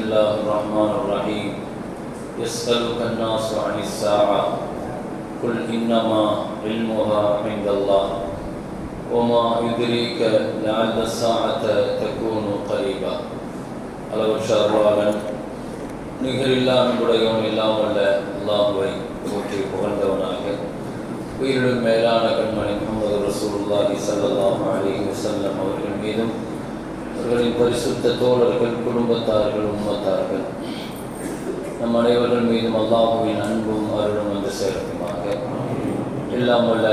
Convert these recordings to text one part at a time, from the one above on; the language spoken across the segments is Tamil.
الله الرحمن الرحيم يسألك الناس عن الساعة قل إنما علمها عند الله وما يدريك لعل الساعة تكون قريبا அளவற்ற அருளாளன் நிகரில்லா அன்புடையவன் எல்லாம் வல்ல அல்லாஹுவை போற்றி புகழ்ந்தவனாக உயிரிடும் மேலான கண்மணி முகமது ரசூலுல்லாஹி ஸல்லல்லாஹு அலைஹி வஸல்லம் அவர்கள் மீதும் அவர்களின் பரிசுத்த தோழர்கள் குடும்பத்தார்கள் உம்மத்தார்கள் நம் அனைவர்கள் மீதும் அல்லாஹுவின் அன்பும் அருளும் வந்து சேர்க்குமாக எல்லாம் வல்ல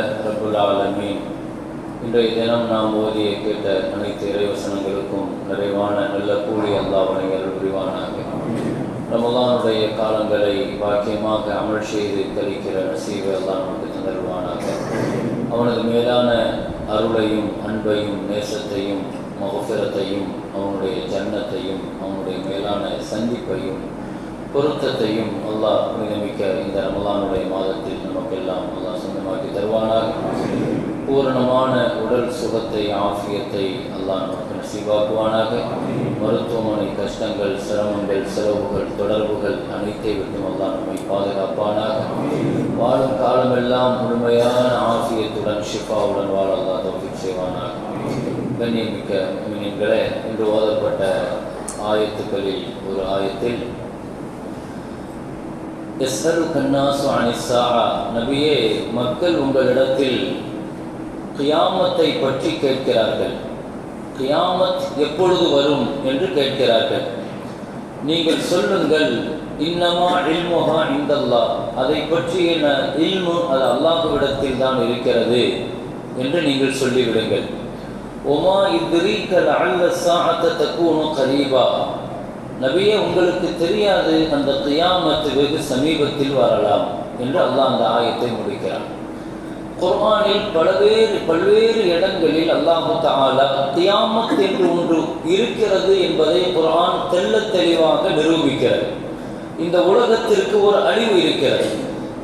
இன்றைய தினம் நாம் ஓதிய கேட்ட அனைத்து இறைவசனங்களுக்கும் நிறைவான நல்ல கூலி அல்லாஹ்வை அருள் புரிவானாக. ரமலானுடைய காலங்களை பாக்கியமாக அமல் செய்து கழிக்கிற நசீவை எல்லாம் நமக்கு தந்தருவானாக அவனது மேலான அருளையும் அன்பையும் நேசத்தையும் மகஃபிரத்தையும் அவனுடைய ஜன்னத்தையும் அவனுடைய மேலான சந்திப்பையும் பொருத்தத்தையும் அல்லாஹ் புனிதமிக்க இந்த ரமலானுடைய மாதத்தில் நமக்கெல்லாம் அல்லாஹ் சொந்தமாக்கி தருவானாக. பூரணமான உடல் சுகத்தை ஆஃபியத்தை அல்லாஹ் நமக்கு நசீவாக்குவானாக மருத்துவமனை கஷ்டங்கள் சிரமங்கள் செலவுகள் தொடர்புகள் அனைத்தை விட்டும் அல்லாஹ் நம்மை பாதுகாப்பானாக. வாழும் காலமெல்லாம் முழுமையான ஆசியத்துடன் ஷிஃபாவுடன் வாழ அல்லாஹ் தௌஃபிக் செய்வானாக. கண்ணியமிக்க மீன்களே இன்று ஓதப்பட்ட ஆயத்துக்களில் ஒரு ஆயத்தில் எஸ்ஹரு கண்ணாசு அனிசா நபியே மக்கள் உங்களிடத்தில் கியாமத்தை பற்றி கேட்கிறார்கள். கியாமத் எப்பொழுது வரும் என்று கேட்கிறார்கள். நீங்கள் சொல்லுங்கள் இன்னமா இல்முகா இந்தல்லா அதை பற்றிய இல்மு அது அல்லாஹுவிடத்தில் தான் இருக்கிறது என்று நீங்கள் சொல்லிவிடுங்கள். ஒமா இத்திரீக்கல் லஅல்ல சாத்த தக்கூனு கரீபா நபியே உங்களுக்கு தெரியாது அந்த கியாமத்து வெகு சமீபத்தில் வரலாம் என்று அல்லாஹ் அந்த ஆயத்தை முடிக்கிறான். குர்ஆனில் பல்வேறு பல்வேறு இடங்களில் அல்லாஹு தாலா கியாமத் என்று ஒன்று இருக்கிறது என்பதை குர்ஆன் தெல்ல தெளிவாக நிரூபிக்கிறது. இந்த உலகத்திற்கு ஒரு அழிவு இருக்கிறது.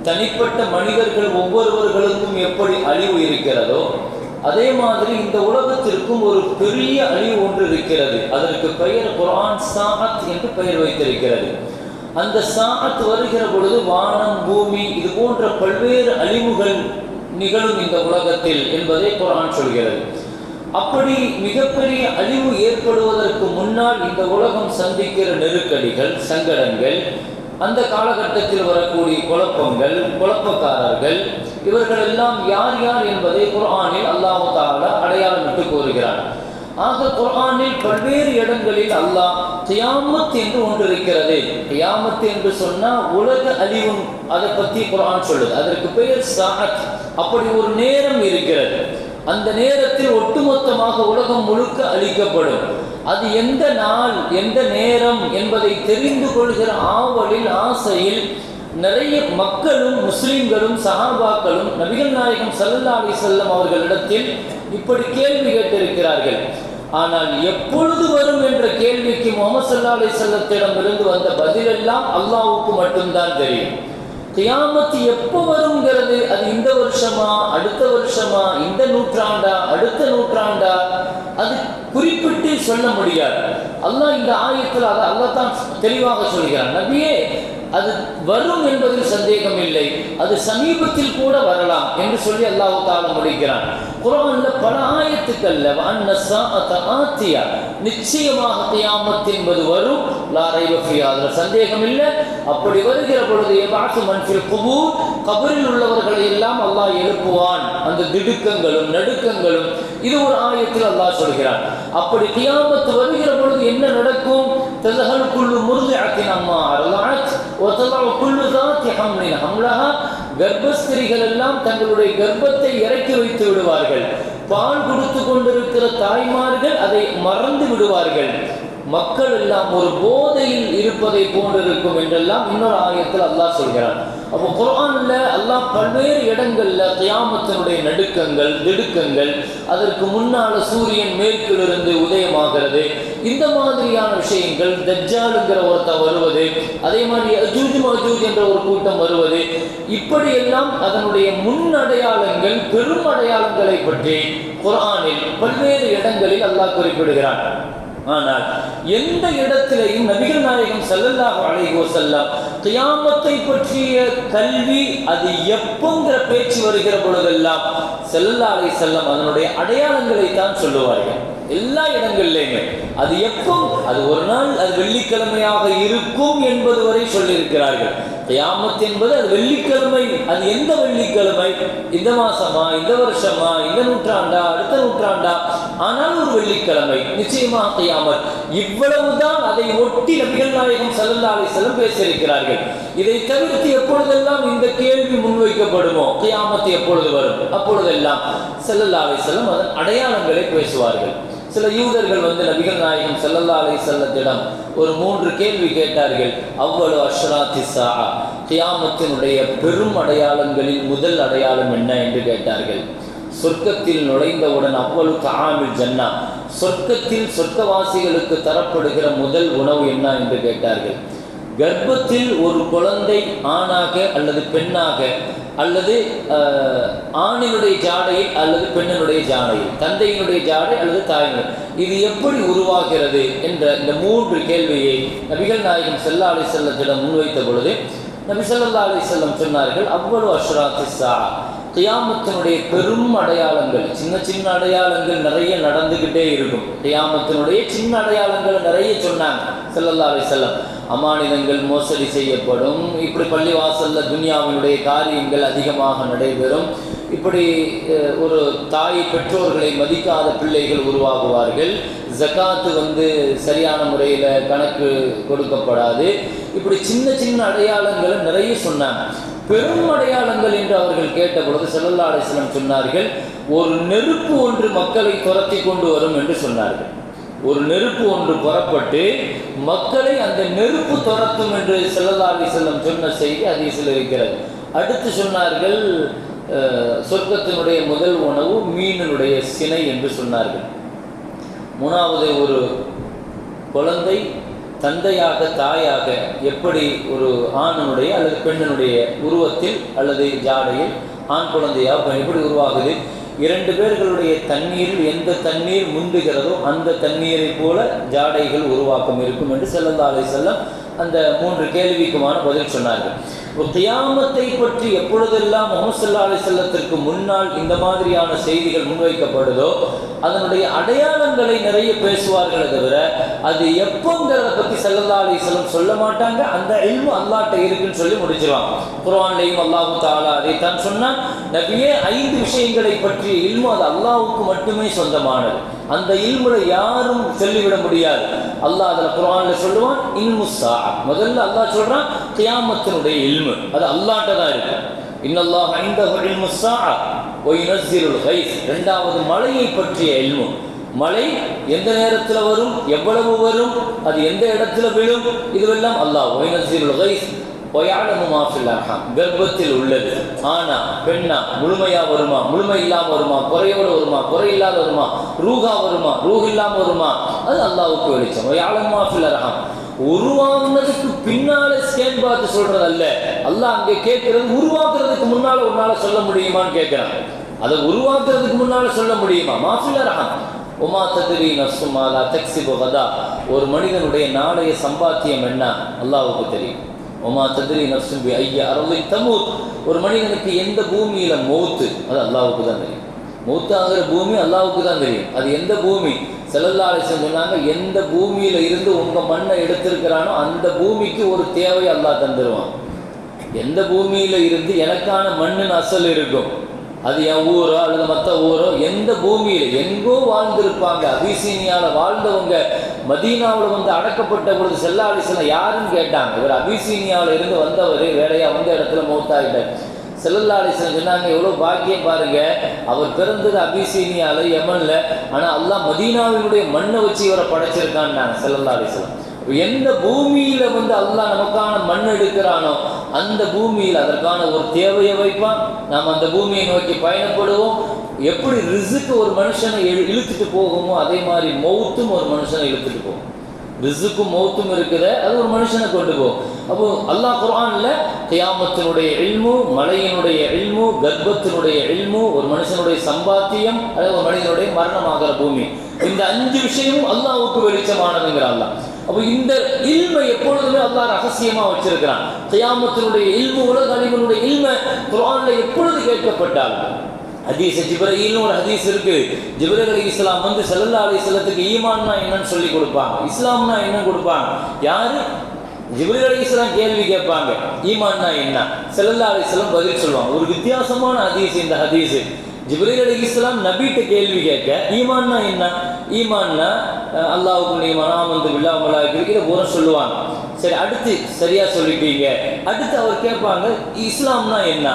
தனிப்பட்ட மனிதர்கள் ஒவ்வொருவர்களுக்கும் எப்படி அழிவு இருக்கிறதோ அதே மாதிரி இந்த உலகத்திற்கும் ஒரு பெரிய அழிவு ஒன்று இருக்கிறது. அதற்கு பெயர் குரான் சாத் என்று பெயர் வைத்திருக்கிறது. அந்த சாத் வருகிற பொழுது வானம் பூமி இது போன்ற பல்வேறு அழிவுகள் நிகழும் இந்த உலகத்தில் என்பதை குரான் சொல்கிறது. அப்படி மிகப்பெரிய அழிவு ஏற்படுவதற்கு முன்னால் இந்த உலகம் சந்திக்கிற நெருக்கடிகள் சங்கடங்கள் அந்த காலகட்டத்தில் வரக்கூடிய குழப்பங்கள் குழப்பக்காரர்கள் இவர்கள் எல்லாம் யார் யார் என்பதை குர்ஆனில் அல்லாஹு தாலா அடையாளமிட்டு கூறுகிறார். ஆக குர்ஆனில் பல்வேறு இடங்களில் அல்லாஹ் தியாமத் என்று ஒன்று இருக்கிறது. தியாமத் என்று சொன்னால் உலக அழிவும் அதை பற்றி குர்ஆன் சொல்லுது. அதற்கு பெயர் சாத் அப்படி ஒரு நேரம் இருக்கிறது. அந்த நேரத்தில் ஒட்டுமொத்தமாக உலகம் முழுக்க அழிக்கப்படும். அது எந்த நாள் எந்த நேரம் என்பதை தெரிந்து கொள்கிற ஆவலில் ஆசையில் நிறைய மக்களும் முஸ்லிம்களும் சஹாபாக்களும் நபிகள் நாயகம் சல்லா அலி செல்லம் அவர்களிடத்தில் இப்படி கேள்வி கேட்டிருக்கிறார்கள். ஆனால் எப்பொழுது வரும் என்ற கேள்விக்கு முகமது சல்லா அலி செல்லத்திடம் இருந்து வந்த பதிலெல்லாம் அல்லாவுக்கு மட்டும்தான் தெரியும். கியாமத்து எப்போ வருங்கிறது அது இந்த வருஷமா அடுத்த வருஷமா இந்த நூற்றாண்டா அடுத்த நூற்றாண்டா அது குறிப்பிட்டு சொல்ல முடியாது. அல்லாஹ் இந்த ஆயத்தில் அதை அல்லாஹ் தான் தெளிவாக சொல்கிறான். நபியே அது வரும் என்பதில் சந்தேகம் இல்லை அது சமீபத்தில் கூட வரலாம் என்று சொல்லி அல்லாஹு தாலம் முடிக்கிறான். குரான்ல பல ஆயத்துக்கள்ல ஆத்தியா நிச்சயமாக தியாமத் என்பது வரும். லாரை அதுல சந்தேகம் இல்லை அப்படி வருகிற பொழுது எபாசு மன்பில் குபூர் கபரில் உள்ளவர்களை எல்லாம் அல்லாஹ் எழுப்புவான் அந்த திடுக்கங்களும் நடுக்கங்களும் இது ஒரு ஆயத்தில் அல்லாஹ் சொல்கிறான். அப்படி தியாமத்து வருகிற பொழுது என்ன நடக்கும்? ததஹல் குல்லு முர்திஅத்தின் அம்மா அர்லாத் وتضع كل ذات حمل حملها கர்ப்பஸ்திரிகள் எல்லாம் தங்களுடைய கர்ப்பத்தை இறக்கி வைத்து விடுவார்கள் பால் கொடுத்து கொண்டிருக்கிற தாய்மார்கள் அதை மறந்து விடுவார்கள் மக்கள் எல்லாம் ஒரு போதையில் இருப்பதை போன்றிருக்கும் என்றெல்லாம் இன்னொரு ஆயத்தில் அல்லாஹ் சொல்கிறான் அப்போ குரான்ல அல்லாஹ் பல்வேறு இடங்கள்ல கியாமத்தினுடைய நடுக்கங்கள் திடுக்கங்கள் அதற்கு முன்னால சூரியன் மேற்கிலிருந்து உதயமாகிறது. இந்த மாதிரியான விஷயங்கள் தஜ்ஜாலுங்கிற ஒருத்தன் வருவது அதே மாதிரி அஜூஜ் மஜூஜ் என்ற ஒரு கூட்டம் வருவது இப்படியெல்லாம் அதனுடைய முன் அடையாளங்கள் பெரும் அடையாளங்களை பற்றி குர்ஆனில் பல்வேறு இடங்களில் அல்லாஹ் குறிப்பிடுகிறான். ஆனால் எந்த இடத்திலையும் நபிகள் நாயகம் ஸல்லல்லாஹு அலைஹி செல்லாம் கியாமத்தை பற்றிய கல்வி அது எப்போங்கிற பேச்சு வருகிற பொழுதெல்லாம் ஸல்லல்லாஹு அலைஹி வஸல்லம் அதனுடைய அடையாளங்களை தான் சொல்லுவார்கள். எல்லா இடங்கள்லையுமே. அது எப்போ அது ஒரு நாள் அது வெள்ளிக்கிழமையாக இருக்கும் என்பது வரை சொல்லியிருக்கிறார்கள். கியாமத் என்பது அது வெள்ளிக்கிழமை. அது எந்த வெள்ளிக்கிழமை? இந்த மாசமா? இந்த வருஷமா? இந்த நூற்றாண்டா? அடுத்த நூற்றாண்டா? ஆனால் ஒரு வெள்ளிக்கிழமை. நிச்சயமாக கியாமத் இவ்வளவுதான் அதை ஒட்டி நபிகள் நாயகம் ஸல்லல்லாஹு செல்லும் பேசியிருக்கிறார்கள். இதை தவிர்த்து எப்பொழுதெல்லாம் இந்த கேள்வி முன்வைக்கப்படுமோ கியாமத் எப்பொழுது வரும்? அப்பொழுதெல்லாம் ஸல்லல்லாஹு செல்லும் அதன் அடையாளங்களை பேசுவார்கள். சில யூதர்கள் வந்து நபிகள் நாயகம் செல்லல்லா அலை செல்லத்திடம் ஒரு மூன்று கேள்வி கேட்டார்கள். அவ்வளவு அஷ்ராத்தி சா கியாமத்தினுடைய பெரும் அடையாளங்களில் முதல் அடையாளம் என்ன என்று கேட்டார்கள். சொர்க்கத்தில் நுழைந்தவுடன் அவ்வளவு தாமில் ஜன்னா. சொர்க்கத்தில் சொர்க்கவாசிகளுக்கு தரப்படுகிற முதல் உணவு என்ன என்று கேட்டார்கள். கர்ப்பத்தில் ஒரு குழந்தை ஆணாக அல்லது பெண்ணாக அல்லது ஆணினுடைய ஜாடையில் அல்லது பெண்ணினுடைய ஜாடையில் தந்தையினுடைய ஜாடை அல்லது தாயினுடைய. இது எப்படி உருவாகிறது என்ற இந்த மூன்று கேள்வியை நபிகள் நாயகம் செல்லா அலி செல்லத்திடம் முன்வைத்த பொழுது நபி செல்லா அலி செல்லம் சொன்னார்கள் அவ்வளவு அஷ்ராத்திசா கியாமத்தினுடைய பெரும் அடையாளங்கள் சின்ன சின்ன அடையாளங்கள் நிறைய நடந்துக்கிட்டே இருக்கும். கியாமத்தினுடைய சின்ன அடையாளங்கள் நிறைய சொன்னாங்க செல்லல்லா அலி செல்லம் அமானிதங்கள் மோசடி செய்யப்படும். இப்படி பள்ளிவாசலில் துனியாவினுடைய காரியங்கள் அதிகமாக நடைபெறும். இப்படி ஒரு தாய் பெற்றோர்களை மதிக்காத பிள்ளைகள் உருவாகுவார்கள். ஜகாத்து வந்து சரியான முறையில் கணக்கு கொடுக்கப்படாது. இப்படி சின்ன சின்ன அடையாளங்களை நிறைய சொன்னாங்க. பெரும் அடையாளங்கள் என்று அவர்கள் கேட்ட பொழுது ஸல்லல்லாஹு சொன்னார்கள் ஒரு நெருப்பு ஒன்று மக்களை துரத்தி கொண்டு வரும் என்று சொன்னார்கள். ஒரு நெருப்பு ஒன்று புறப்பட்டு மக்களை அந்த நெருப்பு துரத்தும் என்று செல்லதாகி செல்லும் சொன்ன செய்தி ஹதீஸில் இருக்கிறது. அடுத்து சொன்னார்கள் சொர்க்கத்தினுடைய முதல் உணவு மீனினுடைய சினை என்று சொன்னார்கள். மூணாவது ஒரு குழந்தை தந்தையாக தாயாக எப்படி ஒரு ஆணனுடைய அல்லது பெண்ணினுடைய உருவத்தில் அல்லது ஜாடையில் ஆண் குழந்தையாக எப்படி உருவாகுது? இரண்டு பேர்களுடைய தண்ணீரில் எந்த தண்ணீர் முந்துகிறதோ அந்த தண்ணீரை போல ஜாடைகள் உருவாக்கம் இருக்கும் என்று செல்லந்தாலை செல்லம் அந்த மூன்று கேள்விக்குமான பதில் சொன்னார்கள். இப்போ கியாமத்தை பற்றி எப்பொழுதெல்லாம் முகமது அலி செல்லத்திற்கு முன்னால் இந்த மாதிரியான செய்திகள் முன்வைக்கப்படுதோ அதனுடைய அடையாளங்களை நிறைய பேசுவார்களே தவிர அது எப்போங்கிறத பற்றி செல்லல்லா அலி செல்லம் சொல்ல மாட்டாங்க. அந்த இல்மு அல்லாட்ட இருக்குன்னு சொல்லி முடிச்சிருவாங்க. குரான்லையும் அல்லாஹு தாலா அதைத்தான் சொன்னால் நபியே ஐந்து விஷயங்களை பற்றிய இல்மு அது அல்லாவுக்கு மட்டுமே சொந்தமானது. அந்த இல்முல யாரும் சொல்லிவிட முடியாது. அல்லாஹ் அதில் குர்ஆன்ல சொல்லுவான் இல்மு சா முதல்ல அல்லாஹ் சொல்றான் கியாமத்தினுடைய இல்மு அது அல்லாட்ட தான் இருக்கு. இன்னல்லாஹ் ஐந்த இல்மு சா ஒய்னஸ்ஸிலுல் கைஸ் ரெண்டாவது மழையை பற்றிய இல்மு மழை எந்த நேரத்தில் வரும் எவ்வளவு வரும் அது எந்த இடத்துல விழும் இதுவெல்லாம் அல்லாஹ் ஒய்னஸ்ஸிலுல் கைஸ் கர்ப்பத்தில் உள்ளது. ஆனா பெண்ணா முழுமையா வருமா? முழுமை இல்லாம வருமா? குறையோட வருமா? குறை இல்லாத வருமா? ரூஹா வருமா? ரூஹ் இல்லாம வருமா? அது அல்லாவுக்கு வெளிச்சம். ஒயாலமு மாஃபில் அர்ஹாம் உருவாகுனதுக்கு பின்னால ஸ்கேன் பார்த்து சொல்றது அல்ல அல்லாஹ் அங்கே கேட்கிறது உருவாக்குறதுக்கு முன்னால உன்னால சொல்ல முடியுமான்னு கேட்கிறான். அதை உருவாக்குறதுக்கு முன்னால சொல்ல முடியுமா? மாஃபில் அர்ஹாம் உமா ததிரி நசுமாலா தக்சிபு கதா. ஒரு மனிதனுடைய நாளைய சம்பாத்தியம் என்ன? அல்லாவுக்கு தெரியும். ஒமா ததிரி நப்சும் ஐயா அருளை தமூத். ஒரு மனிதனுக்கு எந்த பூமியில மௌத்து அது அல்லாவுக்கு தான் தெரியும். மௌத்து ஆகிற பூமி அல்லாவுக்கு தான் தெரியும். அது எந்த பூமி? செல்லல்லாலை சொன்னாங்க எந்த பூமியில இருந்து உங்க மண்ணை எடுத்திருக்கிறானோ அந்த பூமிக்கு ஒரு தேவை அல்லாஹ் தந்துடுவான் எந்த பூமியில இருந்து எனக்கான மண்ணின் அசல் இருக்கும். அது என் ஊரோ அல்லது மற்ற ஊரோ எந்த பூமியில் எங்கோ வாழ்ந்திருப்பாங்க அபிசீனியால வாழ்ந்தவங்க மதீனாவில் வந்து அடக்கப்பட்ட பொழுது செல்லாலிசனை யாருன்னு கேட்டாங்க. இவர் அபிசீனியாவில் இருந்து வந்தவர் வேலையாக வந்த இடத்துல மௌத்தாயிட்டார். செல்லல்லா சொன்னாங்க எவ்வளோ பாக்கியம் பாருங்க. அவர் பிறந்தது அபிசீனியாவில் எமனில் ஆனால் அல்லாஹ் மதீனாவினுடைய மண்ணை வச்சு இவரை படைச்சிருக்கான்னு செல்லல்லாலிசன் எந்த பூமியில வந்து அல்லாஹ் நமக்கான மண் எடுக்கிறானோ அந்த பூமியில் அதற்கான ஒரு தேவையை வைப்பான். நாம் அந்த பூமியை நோக்கி பயணப்படுவோம். எப்படி ரிசுக்கு ஒரு மனுஷனை இழு- இழுத்துட்டு போகுமோ அதே மாதிரி மௌத்தும் ஒரு மனுஷனை இழுத்துட்டு போகும். ரிசுக்கும் மௌத்தும் இருக்குது அது ஒரு மனுஷனை கொண்டு போகும். அப்போ அல்லாஹ் குரான்ல கியாமத்தினுடைய எல்மு மலையினுடைய எல்மு கர்ப்பத்தினுடைய எல்மு ஒரு மனுஷனுடைய சம்பாத்தியம் அல்லது ஒரு மனிதனுடைய மரணமாகிற பூமி. இந்த அஞ்சு விஷயமும் அல்லாவுக்கு வெளிச்சமானதுங்கிற அல்லா அப்போ இந்த இல்மை எப்பொழுதுமே அல்லாஹ் ரகசியமா வச்சிருக்கிறான். கியாமத்தினுடைய இல்மு உலக அழிவனுடைய இல்மை குரான்ல எப்பொழுது கேட்கப்பட்டால் ஹதீஸ் ஜிப்ரஹீல்னு ஒரு ஹதீஸ் இருக்கு. ஜிப்ரீல் அலி இஸ்லாம் வந்து செல்லல்லா அலி இஸ்லத்துக்கு ஈமான்னா என்னன்னு சொல்லி கொடுப்பாங்க. இஸ்லாம்னா என்ன கொடுப்பாங்க? யாரு? ஜிப்ரீல் அலி இஸ்லாம் கேள்வி கேட்பாங்க. ஈமான்னா என்ன? செல்லல்லா அலி இஸ்லாம் பதில் சொல்லுவாங்க. ஒரு வித்தியாசமான ஹதீஸ் இந்த ஹதீஸ். ஜிப்ரீல் அலி இஸ்லாம் நபிட்ட கேள்வி கேட்க ஈமான்னா என்ன? ஈமான்னா அல்லாவுக்கு ஈமான் ஆமந்து பில்லா மலாய்க்கு இதை சொல்லுவாங்க. சரி அடுத்து சரியா சொல்லிட்டீங்க. அடுத்து அவர் கேட்பாங்க இஸ்லாம்னா என்ன?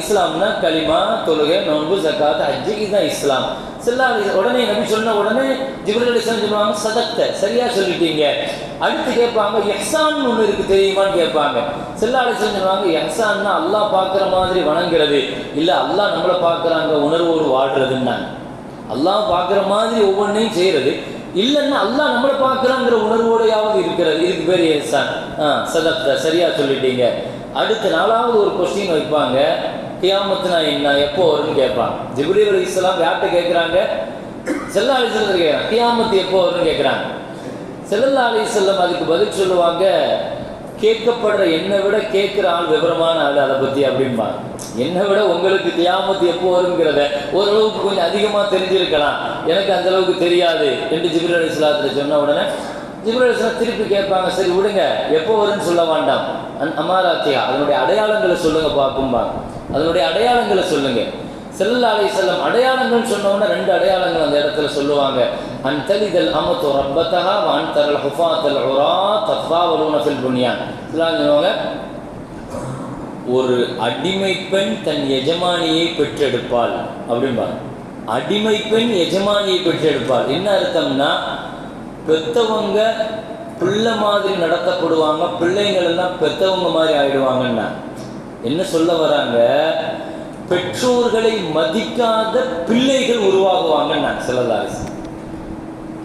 இஸ்லாம்னா கலிமா தொழுகை நோன்பு ஜக்காத் ஹஜ்ஜு இதுதான் இஸ்லாம். செல்லா உடனே நபி சொன்ன உடனே ஜிப்ரல் சொல்லுவாங்க சதத்தை சரியா சொல்லிட்டீங்க. அடுத்து கேட்பாங்க எஹ்சான் ஒன்று இருக்கு தெரியுமான்னு கேட்பாங்க. செல்லா அலிஸ்லாம் சொல்லுவாங்க எஹ்சான்னா அல்லாஹ் பார்க்குற மாதிரி வணங்குறது. இல்லை அல்லாஹ் நம்மளை பார்க்குறாங்க உணர்வோடு வாழ்றதுன்னாங்க. அல்லாஹ் பார்க்குற மாதிரி ஒவ்வொன்றையும் செய்கிறது இல்லைன்னா அல்லாஹ் நம்மளை பார்க்குறாங்கிற உணர்வோடையாவது இருக்கிறது. இதுக்கு பேர் எஹ்சான். ஆ சதத்தை சரியா சொல்லிட்டீங்க. அடுத்த நாலாவது ஒரு கொஸ்டின் வைப்பாங்க. கியாமத்துனா என்ன எப்போ வரும்னு கேட்பாங்க. ஜிப்ரீல் அலி இஸ்லாம் யார்கிட்ட கேட்குறாங்க? செல்லா அலி செல்லம் கேட்குறாங்க. கியாமத்து எப்போ வரும்னு கேட்குறாங்க. செல்லல்லா அலி செல்லம் அதுக்கு பதில் சொல்லுவாங்க கேட்கப்படுற என்னை விட கேட்குற ஆள் விவரமான ஆள் அதை பற்றி அப்படிம்பாங்க. என்னை விட உங்களுக்கு கியாமத்து எப்போ வருங்கிறத ஓரளவுக்கு கொஞ்சம் அதிகமாக தெரிஞ்சிருக்கலாம். எனக்கு அந்த அளவுக்கு தெரியாது என்று ஜிப்ரீல் அலி சொன்ன உடனே ஜிப்ரீல் திருப்பி கேட்பாங்க சரி விடுங்க. எப்போ வரும்னு சொல்ல வேண்டாம். அந் அமாராத்தியா அதனுடைய அடையாளங்களை சொல்லுங்க பார்க்கும்பாங்க அதனுடைய அடையாளங்களை சொல்லுங்க. செல்ல அலை செல்லம் அடையாளங்கள் சொன்னவுடனே ரெண்டு அடையாளங்கள் அந்த இடத்துல சொல்லுவாங்க. அன் தலிதல் அமத்து ரப்பத்தஹா வான் தரல் ஹுஃபாத்தல் உரா தத்வாவலூன ஃபில் புனியான். சொல்லுவாங்க ஒரு அடிமை பெண் தன் எஜமானியை பெற்றெடுப்பாள். அப்படிம்பாங்க. அடிமை பெண் எஜமானியை பெற்றெடுப்பாள். என்ன அர்த்தம்னா பெத்தவங்க பிள்ளை மாதிரி நடத்தப்படுவாங்க பிள்ளைங்கள் எல்லாம் பெத்தவங்க மாதிரி ஆயிடுவாங்கன்னா என்ன சொல்ல வராங்க? பெற்றோர்களை மதிக்காத பிள்ளைகள் உருவாகுவாங்கன்னு சிலதாரிசி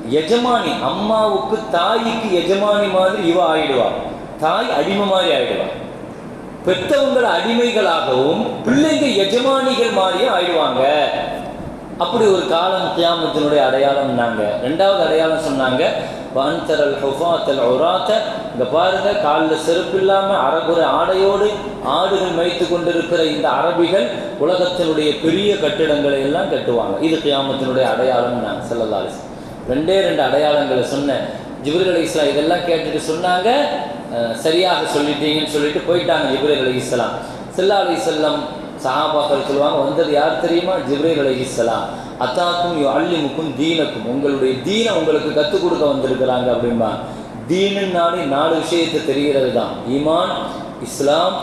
எஜமானி அம்மாவுக்கு தாய்க்கு எஜமானி மாதிரி இவ ஆயிடுவா. தாய் அடிமை மாதிரி ஆயிடுவா. பெத்தவங்களை அடிமைகளாகவும் பிள்ளைங்க எஜமானிகள் மாதிரியே ஆயிடுவாங்க. அப்படி ஒரு காலம் கியாமத்தினுடைய அடையாளம்னாங்க ரெண்டாவது அடையாளம் சொன்னாங்க வான்தரல் ஹுஃபாத்தல் உராத்த. இங்க பாருங்க காலில் செருப்பு இல்லாமல் அறகுறை ஆடையோடு ஆடுகள் வைத்து கொண்டிருக்கிற இந்த அரபிகள் உலகத்தினுடைய பெரிய கட்டிடங்களை எல்லாம் கட்டுவாங்க. இது கியாமத்தினுடைய அடையாளம் நான் செல்லலாலிஸ் ரெண்டே ரெண்டு அடையாளங்களை சொன்னேன். ஜிப்ரீல் அலி இஸ்லாம் இதெல்லாம் கேட்டுட்டு சொன்னாங்க சரியாக சொல்லிட்டீங்கன்னு சொல்லிட்டு போயிட்டாங்க ஜிப்ரீல் அலி இஸ்லாம் செல்லா அலி செல்லம் சஹாபாக்கள் சொல்லுவாங்க வந்தது யார் தெரியுமா? ஜிப்ரேல் அலஹிஸ்லாம் அத்தாக்கும் அல்லிமுக்கும் தீனக்கும். உங்களுடைய தீனை உங்களுக்கு கற்றுக் கொடுக்க வந்திருக்கிறாங்க அப்படின்பா தீனுன்னாலே நாலு விஷயத்தை தெரிகிறது தான் ஈமான் இஸ்லாம்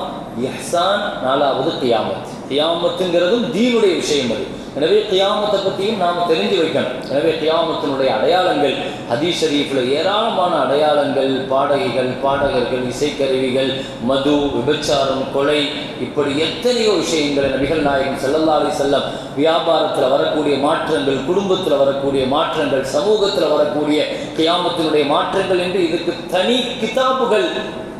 இஹ்சான் நாலாவது கியாமத். கியாமத்துங்கிறதும் தீனுடைய விஷயம் அது. எனவே கியாமத்தை பற்றியும் நாம் தெரிஞ்சு வைக்கணும். எனவே கியாமத்தினுடைய அடையாளங்கள் ஹதீஸ் ஷரீஃபில் ஏராளமான அடையாளங்கள் பாடகைகள் பாடகர்கள் இசைக்கருவிகள் மது விபச்சாரம் கொலை இப்படி எத்தனையோ விஷயங்களை நபிகள் நாயகம் ஸல்லல்லாஹு செல்லம் வியாபாரத்தில் வரக்கூடிய மாற்றங்கள் குடும்பத்தில் வரக்கூடிய மாற்றங்கள் சமூகத்தில் வரக்கூடிய கியாமத்தினுடைய மாற்றங்கள் என்று இதுக்கு தனி கிதாபுகள்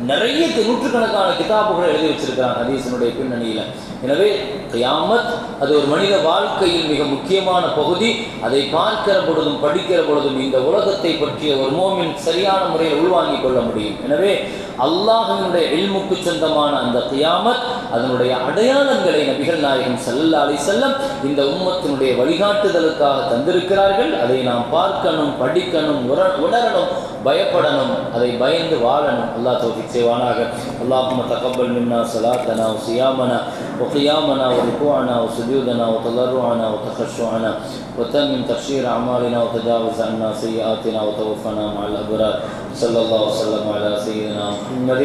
நிறைய நூற்றுக்கணக்கான கிதாபுகளை எழுதி வச்சிருக்கிறாங்க ஹதீசனுடைய பின்னணியில். எனவே கியாமத் அது ஒரு மனித வாழ்க்கையில் மிக முக்கியமான பகுதி. அதை பார்க்கிற பொழுதும் படிக்கிற பொழுதும் இந்த உலகத்தை பற்றிய ஒரு மோமின் சரியான முறையில் உள்வாங்கிக் கொள்ள முடியும். எனவே அல்லாஹனுடைய எல்முக்கு சொந்தமான அந்த கியாமத் அதனுடைய அடையாளங்களை நபிகள் நாயகம் ஸல்லல்லாஹு அலைஹி செல்லம் இந்த உம்மத்தினுடைய வழிகாட்டுதலுக்காக தந்திருக்கிறார்கள். அதை நாம் பார்க்கணும் படிக்கணும் உர- உணரணும் பயப்படணும் அதை பயந்து வாழணும். அல்லாஹ் தௌஃபீக் سوانا اللهم تقبل منا صلاتنا وصيامنا وقيامنا وركوعنا وسجودنا وتضرعنا وتخشعنا وتمم تفشير أعمالنا وتجاوز عنا سيئاتنا وتوفنا مع الأبرار. صلى الله وسلم على سيدنا محمد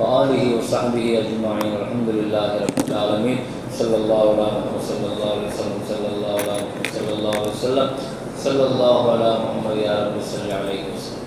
وآله وصحبه أجمعين. والحمد لله رب العالمين. صلى الله على محمد صلى الله عليه وسلم. صلى الله على محمد صلى الله عليه وسلم. صلى الله على محمد يا رب صل عليه وسلم.